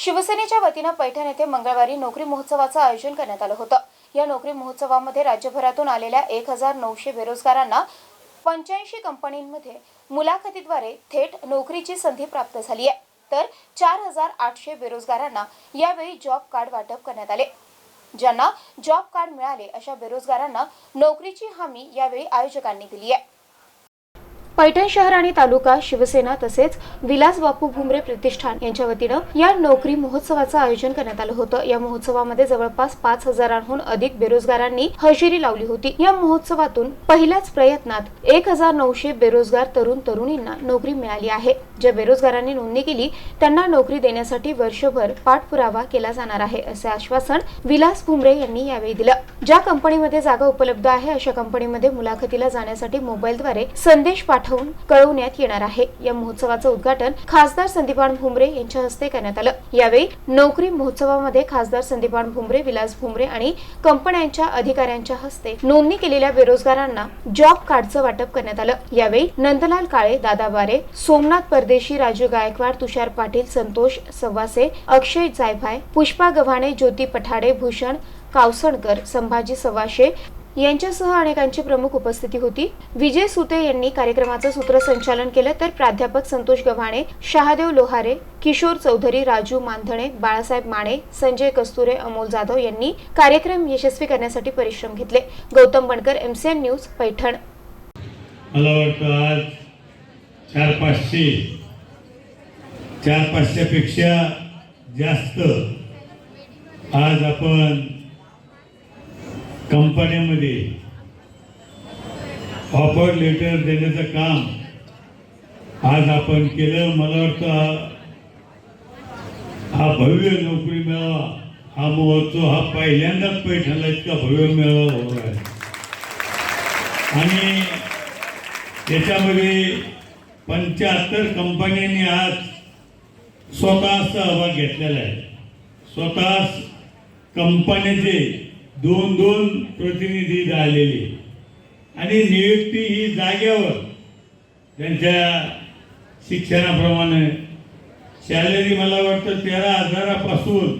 शिवसेनेच्या वतीनं पैठण येथे मंगळवारी नोकरी महोत्सवाचं आयोजन करण्यात आलं होतं. या नोकरी महोत्सवामध्ये राज्यभरातून आलेल्या एक हजार नऊशे बेरोजगारांना पंच्याऐंशी कंपनींमध्ये मुलाखतीद्वारे थेट नोकरीची संधी प्राप्त झाली आहे. तर चार हजार आठशे बेरोजगारांना यावेळी जॉब कार्ड वाटप करण्यात आले. ज्यांना जॉब कार्ड मिळाले अशा बेरोजगारांना नोकरीची हमी यावेळी आयोजकांनी दिली आहे. पैठण शहर आणि तालुका शिवसेना तसेच विलास बापू भुमरे प्रतिष्ठान यांच्या वतीनं या नोकरी महोत्सवाचं आयोजन करण्यात आलं होतं. या महोत्सवामध्ये जवळपास पाच हजारांहून अधिक बेरोजगारांनी हजेरी लावली होती. या महोत्सवातून पहिल्याच प्रयत्नात एक हजार नऊशे बेरोजगार तरुण तरुणींना नोकरी मिळाली आहे. ज्या बेरोजगारांनी नोंदणी केली त्यांना नोकरी देण्यासाठी वर्षभर पाठपुरावा केला जाणार आहे असे आश्वासन विलास भुमरे यांनी यावेळी दिलं. ज्या कंपनीमध्ये जागा उपलब्ध आहे अशा कंपनीमध्ये मुलाखतीला जाण्यासाठी मोबाईलद्वारे संदेश पाठवून कळवण्यात येणार आहे. या महोत्सवाचं उद्घाटन खासदार संदीपान भुमरे यांच्या हस्ते करण्यात आलं. यावेळी नोकरी महोत्सवामध्ये खासदार संदीपान भुमरे विलास भुमरे आणि कंपन्यांच्या अधिकाऱ्यांच्या हस्ते नोंदणी केलेल्या बेरोजगारांना जॉब कार्डचं वाटप करण्यात आलं. यावेळी नंदलाल काळे दादा बारे सोमनाथ परदेशी राजू गायकवाड तुषार पाटील संतोष सव्वासे अक्षय जायभाय पुष्पा गव्हाणे ज्योती पठाडे भूषण कावसणकर संभाजी सवाशे यांच्यासह अनेकांची प्रमुख उपस्थिती होती. विजय सुते यांनी कार्यक्रमाचं सूत्रसंचालन केलं तर प्राध्यापक संतोष गव्हाणे शहादेव लोहारे किशोर चौधरी राजू मानधणे बाळासाहेब माने संजय कस्तुरे अमोल जाधव यांनी कार्यक्रम यशस्वी करण्यासाठी परिश्रम घेतले. Gautam Bankar MCN news Paithan. मला वाटतं आज चार पाचशे चार पाचशेपेक्षा जास्त आज आपण कंपन्यामध्ये ऑफर लेटर देण्याचं काम आज आपण केलं. मला वाटतं हा- भव्य नोकरी मेळावा हा महोत्सव हा पहिल्यांदाच पैठणला इतका भव्य मेळावा होणार आहे. आणि त्याच्यामध्ये पंच्याहत्तर कंपन्यांनी आज स्वतः सहभाग घेतलेला आहे. स्वतः कंपन्याचे दोन दोन प्रतिनिधी झालेले आणि नियुक्ती ही जाग्यावर त्यांच्या शिक्षणाप्रमाणे. सॅलरी मला वाटतं तेरा हजारापासून